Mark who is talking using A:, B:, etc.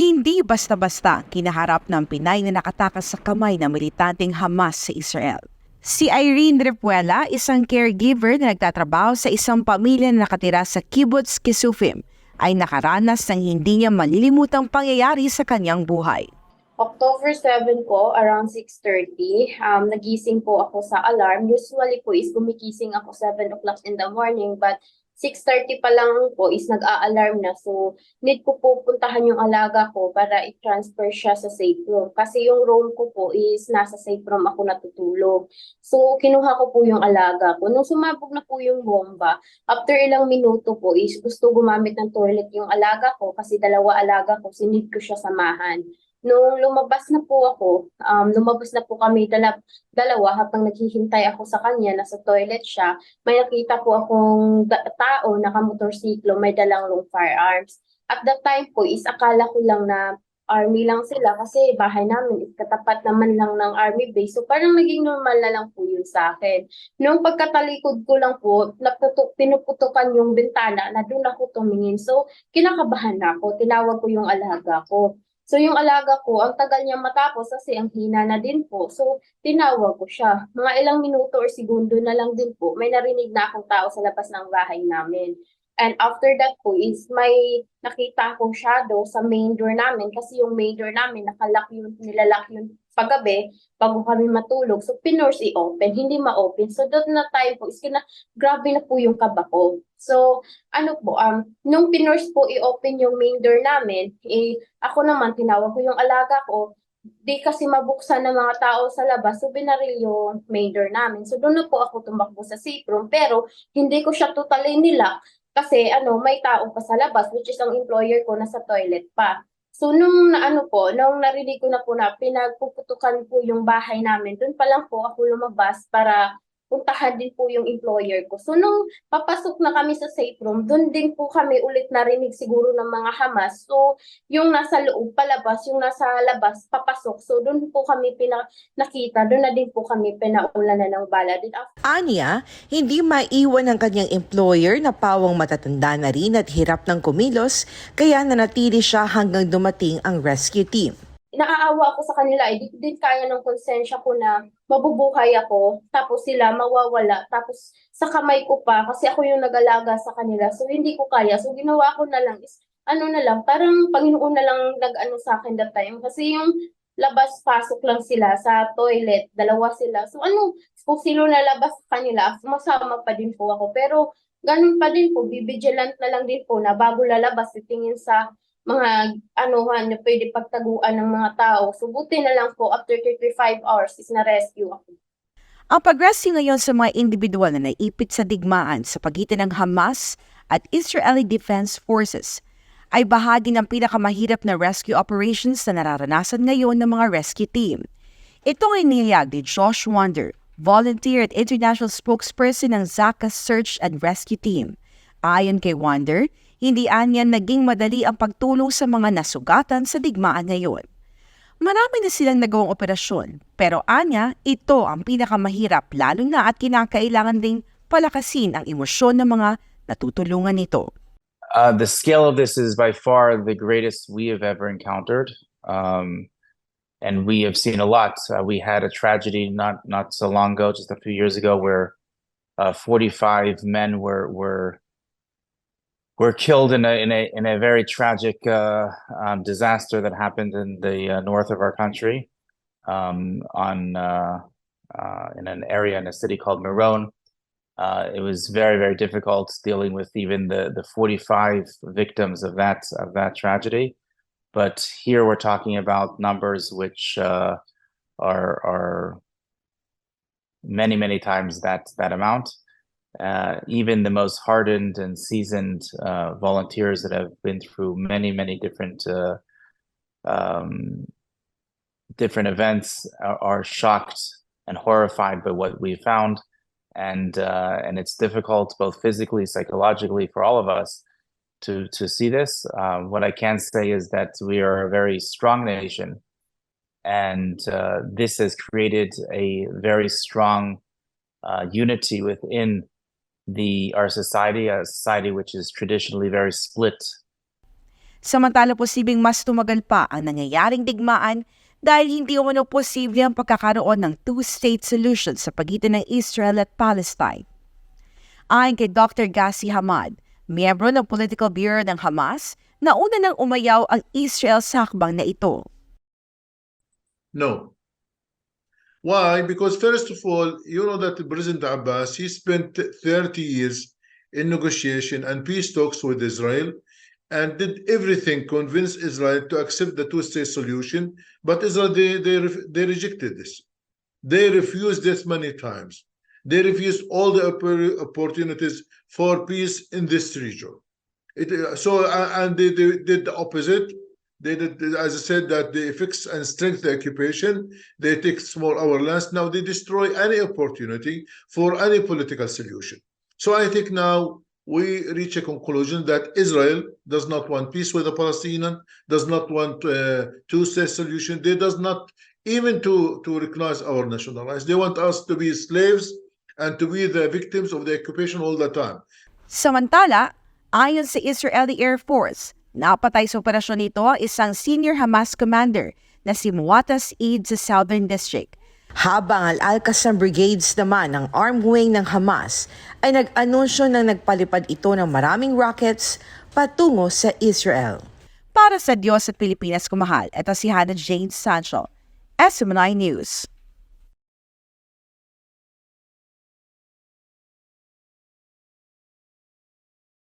A: Hindi basta-basta kinaharap ng Pinay na nakatakas sa kamay ng militanteng Hamas sa Israel. Si Irene Repuela, isang caregiver na nagtatrabaho sa isang pamilya na nakatira sa Kibbutz Kisufim, ay nakaranas ng hindi niya malilimutang pangyayari sa kanyang buhay.
B: October 7 po, around 6.30, um, nagising po ako sa alarm. Usually po is gumigising ako 7 o'clock in the morning, but 6.30 pa lang po is nag-a-alarm na. So, need ko po puntahan yung alaga ko para i-transfer siya sa safe room. Kasi yung room ko po is nasa safe room ako natutulog. So, kinuha ko po yung alaga ko. Nung sumabog na po yung bomba, after ilang minuto po is gusto gumamit ng toilet yung alaga ko kasi dalawa alaga ko, sinid ko siya samahan. Nung lumabas na po ako, um, lumabas na po kami dala, dalawa habang naghihintay ako sa kanya, nasa toilet siya, may nakita po akong tao nakamotorsiklo, may dalang long firearms. At that time po is akala ko lang na army lang sila kasi bahay namin is katapat naman lang ng army base. So parang naging normal na lang po yun sa akin. Nung pagkatalikod ko lang po, naputok, pinuputukan yung bintana na doon ako tumingin. So kinakabahan na ako, tinawag ko yung alaga ko. So yung alaga ko, ang tagal niya matapos kasi ang hina na din po. So tinawag ko siya. Mga ilang minuto or segundo na lang din po, may narinig na akong tao sa labas ng bahay namin. And after that po is may nakita akong shadow sa main door namin kasi yung main door namin nakalock yun, nilalak yun paggabi bago kami matulog. So pinors i-open, hindi ma-open. So that na time po is kina, grabe na po yung kaba ko. So ano po, um, nung pinors po i-open yung main door namin, eh, ako naman tinawag ko yung alaga ko, di kasi mabuksan ng mga tao sa labas, so binaril yung main door namin. So doon na po ako tumakbo sa safe room, pero hindi ko siya totally nilak kasi ano, may tao pa sa labas, which is ang employer ko nasa toilet pa. So nung naano po, nung narinig ko na po na pinagpuputukan po yung bahay namin, doon pa lang po ako lumabas para puntahan din po yung employer ko. So nung papasok na kami sa safe room, doon din po kami ulit narinig siguro ng mga Hamas. So yung nasa loob palabas, yung nasa labas papasok. So doon po kami pina nakita, doon na din po kami pinaulan na ng bala. Din after
A: Anya, hindi maiwan ng kanyang employer na pawang matatanda na rin at hirap ng kumilos, kaya nanatili siya hanggang dumating ang rescue team.
B: Naaawa ako sa kanila, eh, di din kaya ng konsensya ko na mabubuhay ako, tapos sila mawawala, tapos sa kamay ko pa, kasi ako yung nag-alaga sa kanila, so hindi ko kaya. So ginawa ko na lang is, ano na lang, parang Panginoon na lang nag-ano sa akin that time, kasi yung labas-pasok lang sila sa toilet, dalawa sila. So ano, kung sino na labas sa kanila, sumasama pa din po ako. Pero ganun pa din po, bibigilant na lang din po na bago lalabas, titingin sa mga anuhan na pwede pagtaguan ng mga tao. So buti na lang po, after 35 hours is na-rescue ako.
A: Ang pag-rescue ngayon sa mga individual na naipit sa digmaan sa pagitan ng Hamas at Israeli Defense Forces ay bahagi ng pinakamahirap na rescue operations na nararanasan ngayon ng mga rescue team. Ito ay niyag ni Josh Wonder, volunteer at international spokesperson ng Zaka Search and Rescue Team. Ayon kay Wonder, hindi anyan naging madali ang pagtulong sa mga nasugatan sa digmaan ngayon. Marami na silang nagawang operasyon, pero anya, ito ang pinakamahirap lalo na at kinakailangan ding palakasin ang emosyon ng mga natutulungan nito.
C: Uh, the scale of this is by far the greatest we have ever encountered, um, and we have seen a lot. Uh, we had a tragedy not not so long ago, just a few years ago, where uh, 45 men were were were killed in a in a in a very tragic uh, um, disaster that happened in the uh, north of our country, um, on uh, uh, in an area in a city called Marone. Uh, it was very very difficult dealing with even the the 45 victims of that of that tragedy but here we're talking about numbers which uh, are are many many times that that amount uh, even the most hardened and seasoned uh, volunteers that have been through many many different uh, um, different events are, are shocked and horrified by what we found and uh, and it's difficult both physically, psychologically for all of us to to see this. Um, what I can say is that we are a very strong nation, and uh, this has created a very strong uh, unity within the our society, a society which is traditionally very split
A: Samantala posibleng mas tumagal pa ang nangyayaring digmaan dahil hindi umano posible ang pagkakaroon ng two-state solution sa pagitan ng Israel at Palestine. Ayon kay Dr. Gassi Hamad, miyembro ng Political Bureau ng Hamas, nauna nang umayaw ang Israel sa hakbang na ito.
D: No. Why? Because first of all, you know that President Abbas, he spent 30 years in negotiation and peace talks with Israel and did everything, convince Israel to accept the two-state solution. But Israel, they, they, they rejected this. They refused this many times. They refused all the opportunities for peace in this region. It, so, and they, they did the opposite. They did, as I said, that they fix and strengthen the occupation. They take small our lands. Now they destroy any opportunity for any political solution. So I think now we reach a conclusion that Israel does not want peace with the Palestinian, does not want uh, two-state solution. They does not even to to recognize our national rights. They want us to be slaves and to be the victims of the occupation all the time.
A: Samantala, ayon sa Israeli Air Force, napatay sa operasyon nito ang isang senior Hamas commander na si Muatas Eid sa Southern District. Habang ang Al-Qassam Brigades naman ng arm wing ng Hamas ay nag-anunsyo na nagpalipad ito ng maraming rockets patungo sa Israel. Para sa Diyos at Pilipinas kumahal, ito si Hannah Jane Sancho, SMNI News.